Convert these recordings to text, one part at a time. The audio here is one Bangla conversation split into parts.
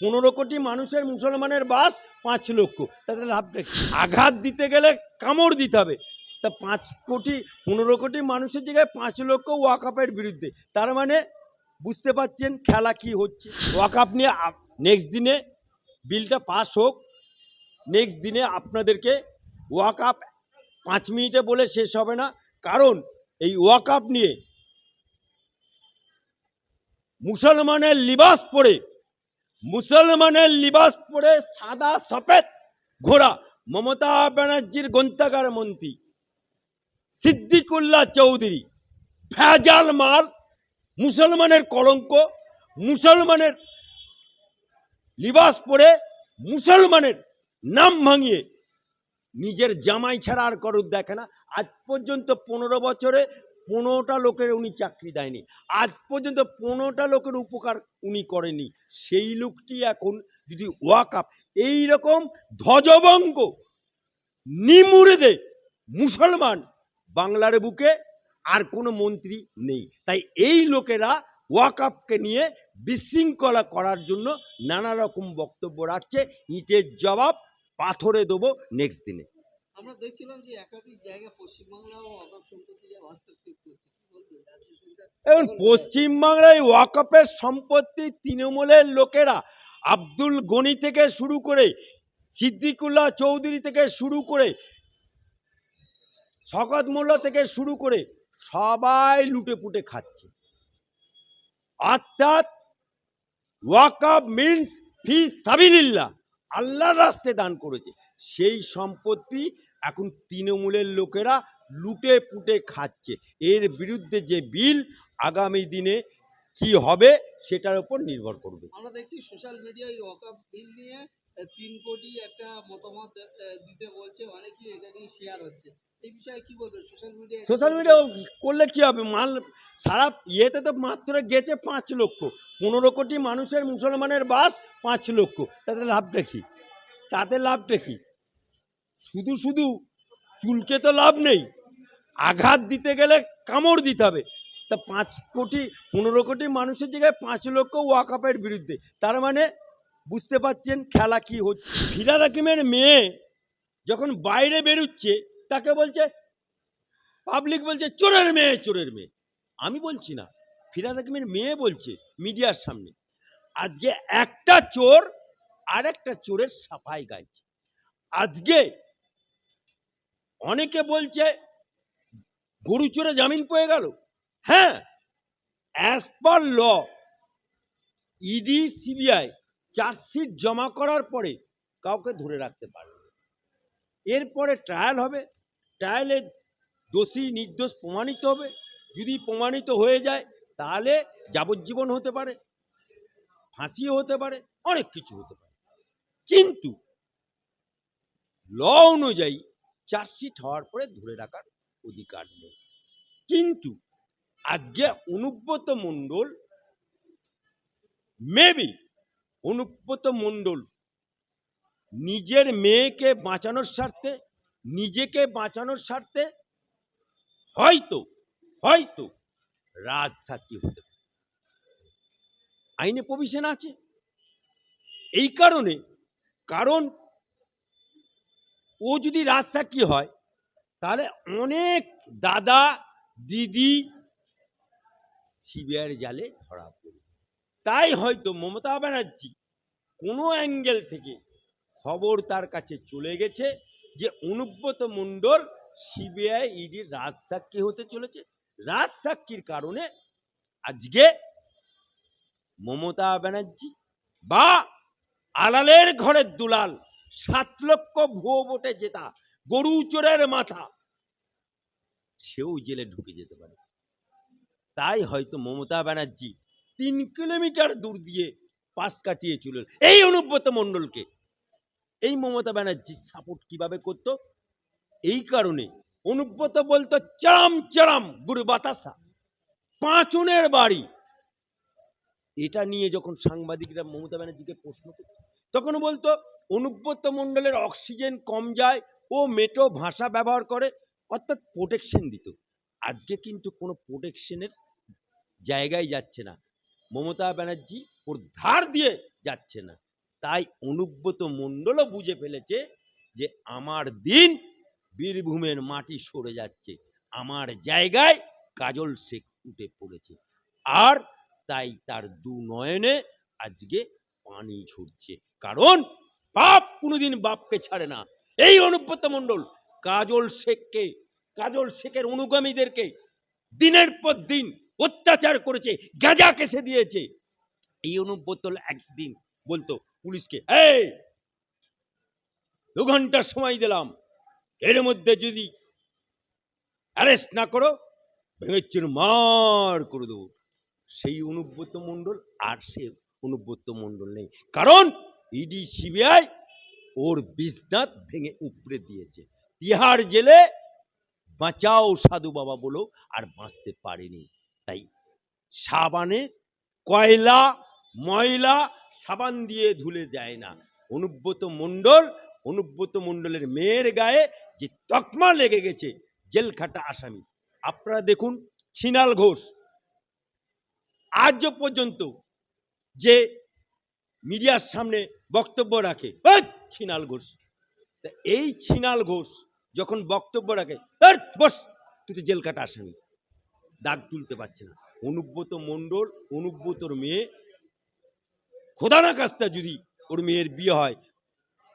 পনেরো কোটি মানুষের মুসলমানের বাস পাঁচ লক্ষ। তাতে লাভটা আঘাত দিতে গেলে কামড় দিতে হবে। তা পাঁচ কোটি, পনেরো কোটি মানুষের জায়গায় পাঁচ লক্ষ ওয়াকাপের বিরুদ্ধে। তার মানে বুঝতে পাচ্ছেন খেলা কি হচ্ছে। ওয়াকাপ নিয়ে নেক্সট দিনে বিলটা পাস হোক। নেক্সট দিনে আপনাদেরকে ওয়াকাপ পাঁচ মিনিটে বলে শেষ হবে না। কারণ এই ওয়াকাপ নিয়ে মুসলমানের লিবাস পরে মুসলমানের লিবাস পরে সাদা সফেদ ঘোড়া মমতা ব্যানার্জির গ্রন্থাগার মন্ত্রী। সিদ্দিকুল্লাহ চৌধুরী ভেজাল মাল, মুসলমানের কলঙ্ক, মুসলমানের লিবাস পরে মুসলমানের নাম ভাঙিয়ে নিজের জামাই ছাড়া আর করুর দেখে না। আজ পর্যন্ত পনেরো বছরে পনেরোটা লোকের উনি চাকরি দেয়নি। আজ পর্যন্ত পনেরোটা লোকের উপকার উনি করেনি সেই লোকটি এখন যদি ওয়াকাপ এই রকম ধ্বজভঙ্গ নিমুড়ে দে মুসলমান বাংলার বুকে আর কোনো মন্ত্রী নেই। তাই এই লোকেরা ওয়াকাপকে নিয়ে বিশৃঙ্খলা করার জন্য নানা রকম বক্তব্য রাখছে। ইটের জবাব পাথরে দেবো নেক্সট দিনে। আমরা দেখছিলাম যে একাধিক জায়গায় পশ্চিমবাংলা ও অকাপ সম্পত্তি যে হস্তক্ষেপ করছে। এবং পশ্চিমবাংলায় ওয়াকফের সম্পত্তি তৃণমূলের লোকেরা আব্দুল গনি থেকে শুরু করে সিদ্দিকুল্লাহ চৌধুরী থেকে শুরু করে শকত মোল্লা থেকে শুরু করে সবাই লুটে পুটে খাচ্ছে। অর্থাৎ ওয়াকাব মিন্স ফি সাবিলিল্লাহ। আল্লাহর রাস্তে দান করেছে। সেই সম্পত্তি এখন তৃণমূলের লোকেরা লুটে পুটে খাচ্ছে। এর বিরুদ্ধে যে বিল আগামী দিনে কি হবে সেটার উপর নির্ভর করবে। আমরা দেখছি সোশ্যাল মিডিয়ায় বিল নিয়ে তিন কোটি একটা মতামত দিতে বলছে অনেকেই এটা নিয়ে শেয়ার হচ্ছে। সোশ্যাল মিডিয়া করলে কি হবে? মাল সারা ইয়েতে তো মাত্র গেছে পাঁচ লক্ষ। পনেরো কোটি মানুষের মুসলমানের বাস পাঁচ লক্ষ। তাতে লাভটা কি? তাতে লাভটা কি? শুধু শুধু চুলকে তো লাভ নেই। আঘাত দিতে গেলে কামড় দিতে হবে। তা পাঁচ কোটি, পনেরো কোটি মানুষের জায়গায় পাঁচ লক্ষ ওয়াকাপের বিরুদ্ধে। তার মানে বুঝতে পাচ্ছেন খেলা কি হচ্ছে? ফিরাদ হাকিমের মেয়ে যখন বাইরে বেরোচ্ছে, তাকে বলছে পাবলিক বলছে, চোরের মেয়ে চোরের মেয়ে। আমি বলছি না ফিরাদ হাকিমের মেয়ে বলছে মিডিয়ার সামনে। আজকে একটা চোর আর একটা চোরের সাফাই গাইছে। আজকে অনেকে বলছে, গরু চোরে জামিন পেয়ে গেল? হ্যাঁ as per law ED CBI chargesheet জমা করার পরে কাউকে ধরে রাখতে পারবে। এরপরে ট্রায়াল হবে। ট্রায়ালে দোষী নির্দোষ প্রমাণিত হবে। যদি প্রমাণিত হয়ে যায়, তাহলে যাবজ্জীবন হতে পারে, ফাঁসিও হতে পারে, অনেক কিছু হতে পারে। কিন্তু ল অনুযায়ী চার্জশিট হওয়ার পরে ধরে রাখার অধিকার নেই। কিন্তু আজকে অনুব্রত মণ্ডল মেবি অনুব্রত মণ্ডল। নিজের মেয়েকে বাঁচানোর স্বার্থে, নিজেকে বাঁচানোর স্বার্থে হয়তো হয়তো রাজ সাক্ষী হতে পারে। আইনে প্রভিশন আছে। এই কারণে, কারণ ও যদি রাজ সাক্ষী হয়, তাহলে অনেক দাদা, দিদি, সিবিআইয়ের জালে ধরা তাই হয়তো মমতা ব্যানার্জি কোনো অ্যাঙ্গেল থেকে খবর তার কাছে চলে গেছে যে অনুব্রত মণ্ডল সিবিআই ইডির রাজসাক্ষী হতে চলেছে। রাজসাক্ষীর কারণে আজকে মমতা ব্যানার্জি বা আলালের ঘরের দুলাল সাত লক্ষ ভুয়ো ভোটে জেতা, গরু চোরের মাথা, সেও জেলে ঢুকে যেতে পারে। তাই হয়তো মমতা ব্যানার্জি তিন কিলোমিটার দূর দিয়ে পাশ কাটিয়ে চলে এই অনুব্রত মণ্ডলকে, এই মমতা ব্যানার্জি সাপোর্ট কীভাবে করত? এই কারণে অনুব্রত বলতো চারাম চারাম গুরু বাতাসা, পাঁচনের বাড়ি। এটা নিয়ে যখন সাংবাদিকরা মমতা ব্যানার্জিকে প্রশ্ন করত, তখন বলতো, অনুব্রত মণ্ডলের অক্সিজেন কম যায়, ও মেটো ভাষা ব্যবহার করে, অর্থাৎ প্রোটেকশন দিত। আজকে কিন্তু কোনো প্রোটেকশনের জায়গায় যাচ্ছে না। মমতা ব্যানার্জি ওর ধার দিয়ে যাচ্ছে না। তাই অনুব্রত মণ্ডলও বুঝে ফেলেছে যে আমার দিন বীরভূমের মাটি সরে যাচ্ছে। আমার জায়গায় কাজল শেখ উঠে পড়েছে। আর তাই তার দু নয়নে আজকে পানি ঝরছে। কারণ বাপ কোনোদিন বাপকে ছাড়ে না। এই অনুব্রত মণ্ডল কাজল শেখকে, কাজল শেখের অনুগামীদেরকে দিনের পর দিন অত্যাচার করেছে, গাঁজা কেসে দিয়েছে। এই অনুব্রত একদিন বলতো পুলিশকে দু ঘণ্টা সময় দিলাম, এর মধ্যে যদি অ্যারেস্ট না করো ভেঙেছিল মার করে দেবো। সেই অনুব্রত মণ্ডল, আর সে অনুব্রত মণ্ডল নেই। কারণ ইডি সিবিআই ওর বিজদাত ভেঙে উপড়ে দিয়েছে। তিহার জেলে বাঁচাও সাধু বাবা বলো, আর বাঁচতে পারেনি। তাই সাবানে কয়লা ময়লা সাবান দিয়ে ধুলে যায় না। অনুব্রত মণ্ডল অনুব্রত মণ্ডলের মেয়ের গায়ে যে তকমা লেগে গেছে জেলখাটা আসামি। আপনারা দেখুন ছিনাল ঘোষ। আজও পর্যন্ত যে মিডিয়ার সামনে বক্তব্য রাখে ছিনাল ঘোষ। এই ছিনাল ঘোষ যখন বক্তব্য রাখে "এই, বস তুই তো জেল কাটা আসামি। দাগ তুলতে পারছে না। অনুব্রত মণ্ডল, অনুব্রতর মেয়ে খোদানা কাজটা যদি ওর মেয়ের বিয়ে হয়,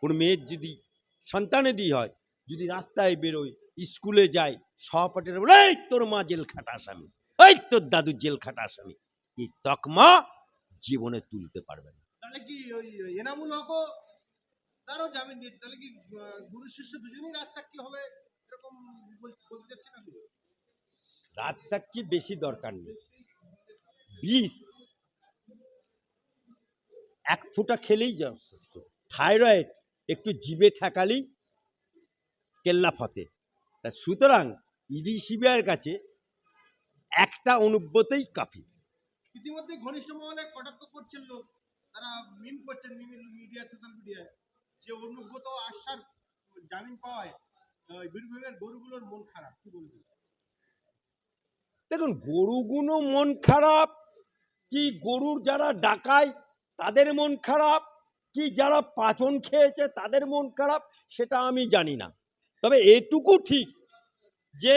ওর মেয়ের যদি সন্তানে দিয়ে হয়, যদি রাস্তায় বেরোয়, স্কুলে যায় সহপাঠীরা বলে, এই তোর মা জেল খাটা আসামি, এই তোর দাদু জেল খাটা আসামি। এই তকমা জীবনে তুলতে পারবে না। তাহলে কি ওই এনামুল হকও তারও জামিন দিয়েছে? তাহলে কি গুরু শিষ্য দুজনেই রাজসাক্ষী হবে? এরকম বল- বলতে চাচ্ছেন আপনি রাজসাক্ষী বেশি দরকার নেই। বিষ এক ফুটা খেলেই যথেষ্ট। থাইরয়েড একটু জিভে ঠেকালেই কেল্লা ফতে। তা সুতরাং ইডি সিবিআইয়ের কাছে একটা অনুব্রতেই কাফি। ইতিমধ্যে ঘনিষ্ঠ মহলে কটাক্ষ করছেন লোক। তারা মিম করছেন মিডিয়া, সোশ্যাল মিডিয়ায়। যে অনুব্রত আশ্বার জামিন পাওয়ায় বীরভূমের গরুগুলোর মন খারাপ। কি বলবেন? দেখুন গরুগুলো মন খারাপ। কি গরুর যারা ডাকায়, তাদের মন খারাপ। কি যারা পাচন খেয়েছে, তাদের মন খারাপ, সেটা আমি জানি না। তবে এটুকু ঠিক যে,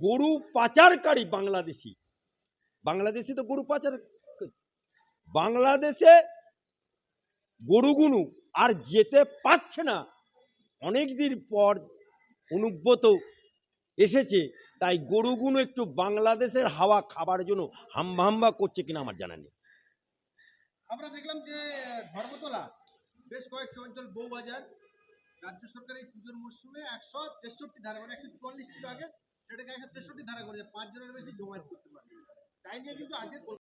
গরু পাচারকারী বাংলাদেশি। বাংলাদেশি তো গরু পাচার বাংলাদেশে গরুগুলো আর যেতে পারছে না। অনেক দিন পর অনুব্রত এসেছে তাই গরুগুলো একটু বাংলাদেশের হাওয়া খাবার জন্য হাম্বা হাম্বা করছে কিনা আমার জানা নেই। আমরা দেখলাম যে ধর্মতলা, বেশ কয়েকটি অঞ্চল বউবাজার রাজ্য সরকার এই পুজোর মরশুমে একশো তেষট্টি ধারা করে, একশো চুয়াল্লিশ ছিল আগে, সেটাকে একশো তেষট্টি ধারা করেছে পাঁচজনের বেশি জমায়েত করতে পারবে। তাই নিয়ে কিন্তু আজকে